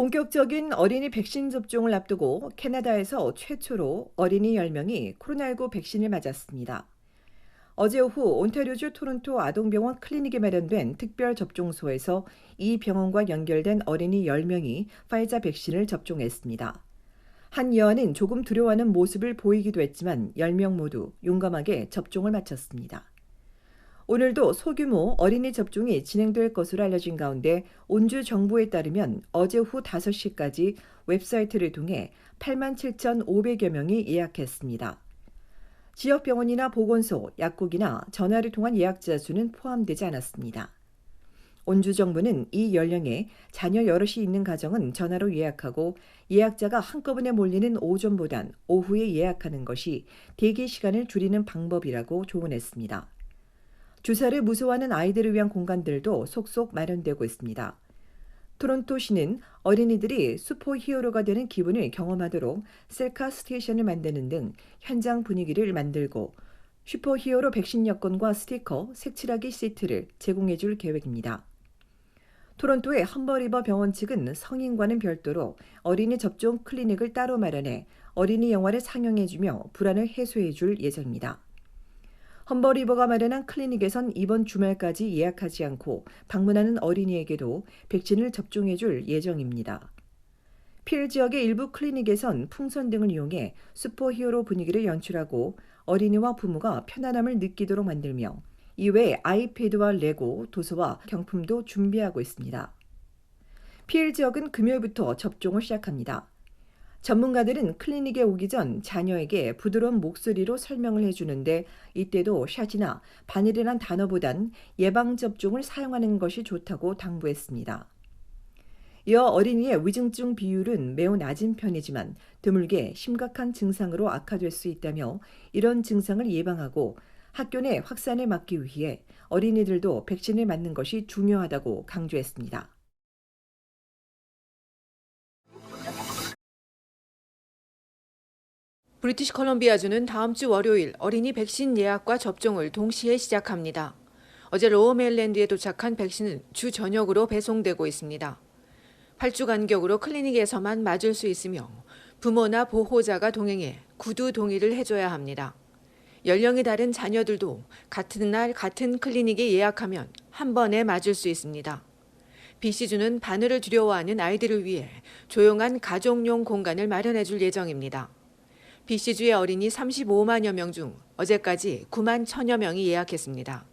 본격적인 어린이 백신 접종을 앞두고 캐나다에서 최초로 어린이 10명이 코로나19 백신을 맞았습니다. 어제 오후 온타리오주 토론토 아동병원 클리닉에 마련된 특별 접종소에서 이 병원과 연결된 어린이 10명이 파이자 백신을 접종했습니다. 한 여아는 조금 두려워하는 모습을 보이기도 했지만 10명 모두 용감하게 접종을 마쳤습니다. 오늘도 소규모 어린이 접종이 진행될 것으로 알려진 가운데 온주 정부에 따르면 어제 오후 5시까지 웹사이트를 통해 8만 7,500여 명이 예약했습니다. 지역 병원이나 보건소, 약국이나 전화를 통한 예약자 수는 포함되지 않았습니다. 온주 정부는 이 연령에 자녀 여럿이 있는 가정은 전화로 예약하고 예약자가 한꺼번에 몰리는 오전보단 오후에 예약하는 것이 대기 시간을 줄이는 방법이라고 조언했습니다. 주사를 무서워하는 아이들을 위한 공간들도 속속 마련되고 있습니다. 토론토 시는 어린이들이 슈퍼 히어로가 되는 기분을 경험하도록 셀카 스테이션을 만드는 등 현장 분위기를 만들고 슈퍼 히어로 백신 여권과 스티커, 색칠하기 시트를 제공해 줄 계획입니다. 토론토의 험버리버 병원 측은 성인과는 별도로 어린이 접종 클리닉을 따로 마련해 어린이 영화를 상영해 주며 불안을 해소해 줄 예정입니다. 험버리버가 마련한 클리닉에선 이번 주말까지 예약하지 않고 방문하는 어린이에게도 백신을 접종해줄 예정입니다. 필 지역의 일부 클리닉에선 풍선 등을 이용해 슈퍼히어로 분위기를 연출하고 어린이와 부모가 편안함을 느끼도록 만들며 이외에 아이패드와 레고, 도서와 경품도 준비하고 있습니다. 필 지역은 금요일부터 접종을 시작합니다. 전문가들은 클리닉에 오기 전 자녀에게 부드러운 목소리로 설명을 해주는데 이때도 샷이나 바늘이란 단어보단 예방접종을 사용하는 것이 좋다고 당부했습니다. 이어 어린이의 위중증 비율은 매우 낮은 편이지만 드물게 심각한 증상으로 악화될 수 있다며 이런 증상을 예방하고 학교 내 확산을 막기 위해 어린이들도 백신을 맞는 것이 중요하다고 강조했습니다. 브리티시 컬럼비아주는 다음 주 월요일 어린이 백신 예약과 접종을 동시에 시작합니다. 어제 로어메일랜드에 도착한 백신은 주 전역으로 배송되고 있습니다. 8주 간격으로 클리닉에서만 맞을 수 있으며 부모나 보호자가 동행해 구두 동의를 해줘야 합니다. 연령이 다른 자녀들도 같은 날 같은 클리닉에 예약하면 한 번에 맞을 수 있습니다. BC주는 바늘을 두려워하는 아이들을 위해 조용한 가족용 공간을 마련해 줄 예정입니다. BC주의 어린이 35만여 명 중 어제까지 9만 천여 명이 예약했습니다.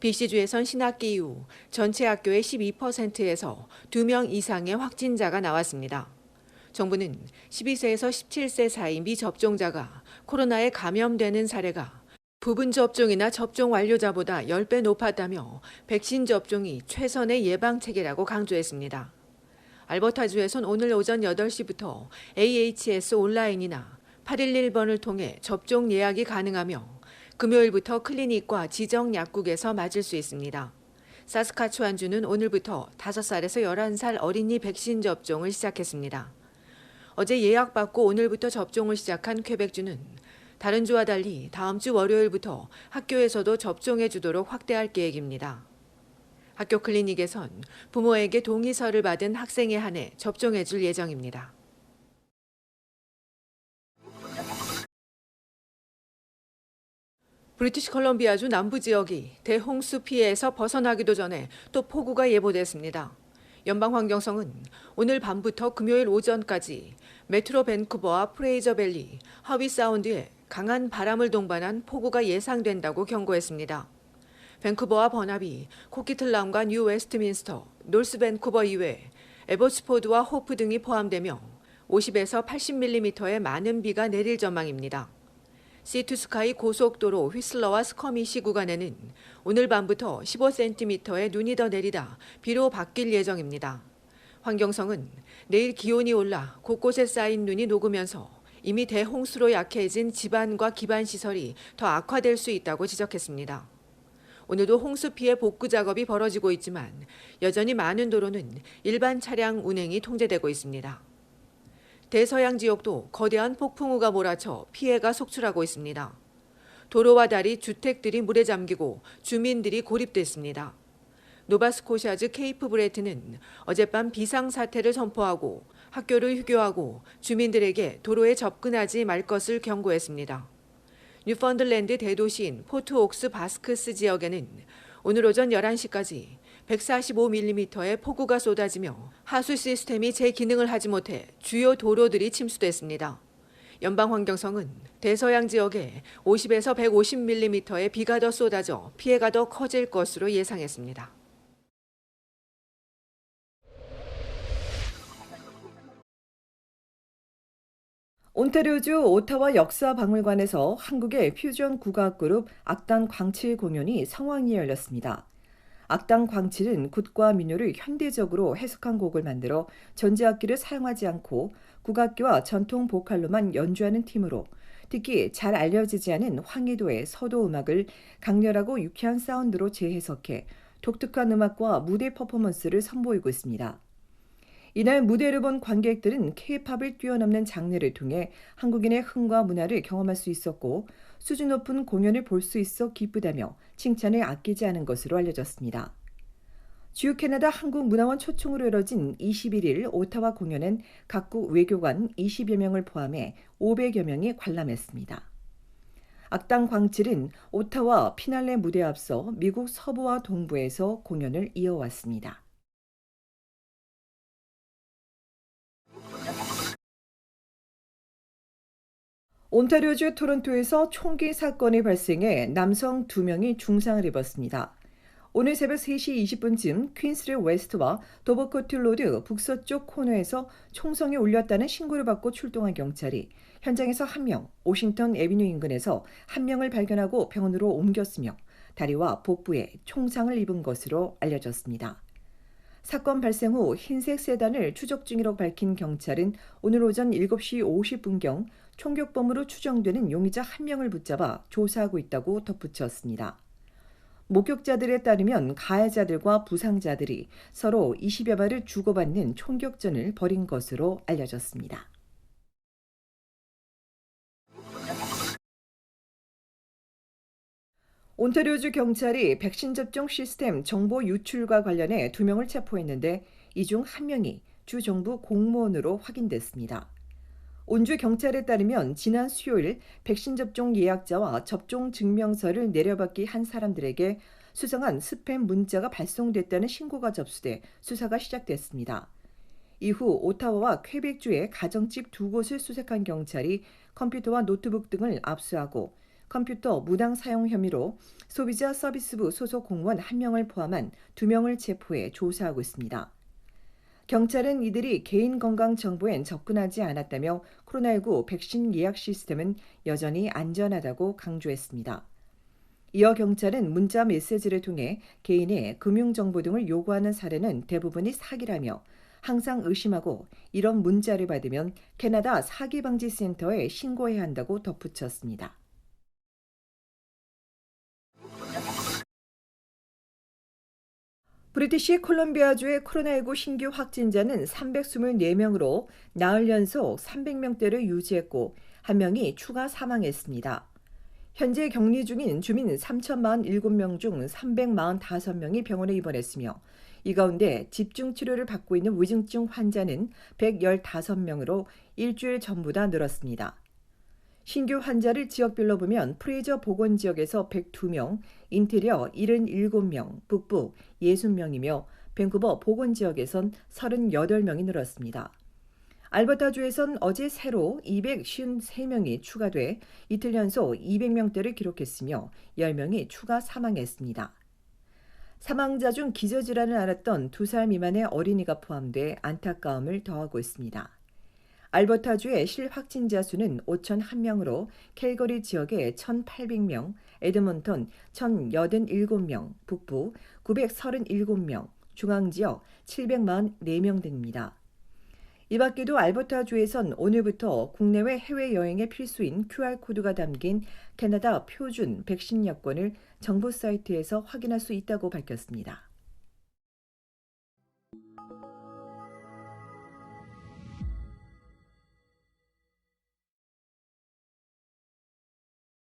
BC주에선 신학기 이후 전체 학교의 12%에서 2명 이상의 확진자가 나왔습니다. 정부는 12세에서 17세 사이 미접종자가 코로나에 감염되는 사례가 부분 접종이나 접종 완료자보다 10배 높았다며 백신 접종이 최선의 예방 체계라고 강조했습니다. 알버타주에선 오늘 오전 8시부터 AHS 온라인이나 811번을 통해 접종 예약이 가능하며 금요일부터 클리닉과 지정 약국에서 맞을 수 있습니다. 사스카추안주는 오늘부터 5살에서 11살 어린이 백신 접종을 시작했습니다. 어제 예약받고 오늘부터 접종을 시작한 퀘벡주는 다른 주와 달리 다음 주 월요일부터 학교에서도 접종해 주도록 확대할 계획입니다. 학교 클리닉에선 부모에게 동의서를 받은 학생에 한해 접종해 줄 예정입니다. 브리티시 컬럼비아주 남부 지역이 대홍수 피해에서 벗어나기도 전에 또 폭우가 예보됐습니다. 연방환경성은 오늘 밤부터 금요일 오전까지 메트로 밴쿠버와 프레이저 밸리, 하위 사운드에 강한 바람을 동반한 폭우가 예상된다고 경고했습니다. 밴쿠버와 버나비, 코키틀람과 뉴 웨스트민스터, 놀스 밴쿠버 이외 에버스포드와 호프 등이 포함되며 50에서 80mm의 많은 비가 내릴 전망입니다. 시투스카이 고속도로 휘슬러와 스커미시 구간에는 오늘 밤부터 15cm의 눈이 더 내리다 비로 바뀔 예정입니다. 환경성은 내일 기온이 올라 곳곳에 쌓인 눈이 녹으면서 이미 대홍수로 약해진 지반과 기반 시설이 더 악화될 수 있다고 지적했습니다. 오늘도 홍수 피해 복구 작업이 벌어지고 있지만 여전히 많은 도로는 일반 차량 운행이 통제되고 있습니다. 대서양 지역도 거대한 폭풍우가 몰아쳐 피해가 속출하고 있습니다. 도로와 다리, 주택들이 물에 잠기고 주민들이 고립됐습니다. 노바스코샤즈 케이프 브레트는 어젯밤 비상사태를 선포하고 학교를 휴교하고 주민들에게 도로에 접근하지 말 것을 경고했습니다. 뉴펀들랜드 대도시인 포트옥스 바스크스 지역에는 오늘 오전 11시까지 145mm의 폭우가 쏟아지며 하수 시스템이 제 기능을 하지 못해 주요 도로들이 침수됐습니다. 연방환경성은 대서양 지역에 50에서 150mm의 비가 더 쏟아져 피해가 더 커질 것으로 예상했습니다. 온타리오주 오타와 역사박물관에서 한국의 퓨전 국악 그룹 악단 광칠 공연이 성황리에 열렸습니다. 악단 광칠은 굿과 민요를 현대적으로 해석한 곡을 만들어 전자악기를 사용하지 않고 국악기와 전통 보컬로만 연주하는 팀으로 특히 잘 알려지지 않은 황해도의 서도 음악을 강렬하고 유쾌한 사운드로 재해석해 독특한 음악과 무대 퍼포먼스를 선보이고 있습니다. 이날 무대를 본 관객들은 K-팝을 뛰어넘는 장르를 통해 한국인의 흥과 문화를 경험할 수 있었고 수준 높은 공연을 볼 수 있어 기쁘다며 칭찬을 아끼지 않은 것으로 알려졌습니다. 주요 캐나다 한국문화원 초청으로 열어진 21일 오타와 공연은 각국 외교관 20여 명을 포함해 500여 명이 관람했습니다. 악당 광칠은 오타와 피날레 무대에 앞서 미국 서부와 동부에서 공연을 이어왔습니다. 온타리오주 토론토에서 총기 사건이 발생해 남성 2명이 중상을 입었습니다. 오늘 새벽 3시 20분쯤 퀸스리 웨스트와 도버코트 로드 북서쪽 코너에서 총성이 울렸다는 신고를 받고 출동한 경찰이 현장에서 한 명, 오싱턴 에비뉴 인근에서 한 명을 발견하고 병원으로 옮겼으며 다리와 복부에 총상을 입은 것으로 알려졌습니다. 사건 발생 후 흰색 세단을 추적 중이라고 밝힌 경찰은 오늘 오전 7시 50분경 총격범으로 추정되는 용의자 한 명을 붙잡아 조사하고 있다고 덧붙였습니다. 목격자들에 따르면 가해자들과 부상자들이 서로 20여 발을 주고받는 총격전을 벌인 것으로 알려졌습니다. 온타리오주 경찰이 백신 접종 시스템 정보 유출과 관련해 두 명을 체포했는데 이 중 한 명이 주 정부 공무원으로 확인됐습니다. 온주 경찰에 따르면 지난 수요일 백신 접종 예약자와 접종 증명서를 내려받기 한 사람들에게 수상한 스팸 문자가 발송됐다는 신고가 접수돼 수사가 시작됐습니다. 이후 오타와와 퀘벡주의 가정집 두 곳을 수색한 경찰이 컴퓨터와 노트북 등을 압수하고 컴퓨터 무당 사용 혐의로 소비자 서비스부 소속 공무원 한 명을 포함한 두 명을 체포해 조사하고 있습니다. 경찰은 이들이 개인 건강 정보엔 접근하지 않았다며 코로나19 백신 예약 시스템은 여전히 안전하다고 강조했습니다. 이어 경찰은 문자 메시지를 통해 개인의 금융 정보 등을 요구하는 사례는 대부분이 사기라며 항상 의심하고 이런 문자를 받으면 캐나다 사기방지센터에 신고해야 한다고 덧붙였습니다. 브리티시 콜롬비아주의 코로나19 신규 확진자는 324명으로 나흘 연속 300명대를 유지했고 한 명이 추가 사망했습니다. 현재 격리 중인 주민 3,047명 중 345명이 병원에 입원했으며 이 가운데 집중 치료를 받고 있는 위중증 환자는 115명으로 일주일 전보다 늘었습니다. 신규 환자를 지역별로 보면 프레이저 보건 지역에서 102명, 인테리어 77명, 북부 60명이며 밴쿠버 보건 지역에선 38명이 늘었습니다. 알버타주에선 어제 새로 253명이 추가돼 이틀 연속 200명대를 기록했으며 10명이 추가 사망했습니다. 사망자 중 기저질환을 앓았던 2살 미만의 어린이가 포함돼 안타까움을 더하고 있습니다. 알버타주의 실확진자 수는 5,001명으로 캘거리 지역에 1,800명, 에드먼턴 1,087명, 북부 937명, 중앙지역 744명 등입니다. 이 밖에도 알버타주에선 오늘부터 국내외 해외여행의 필수인 QR코드가 담긴 캐나다 표준 백신 여권을 정부 사이트에서 확인할 수 있다고 밝혔습니다.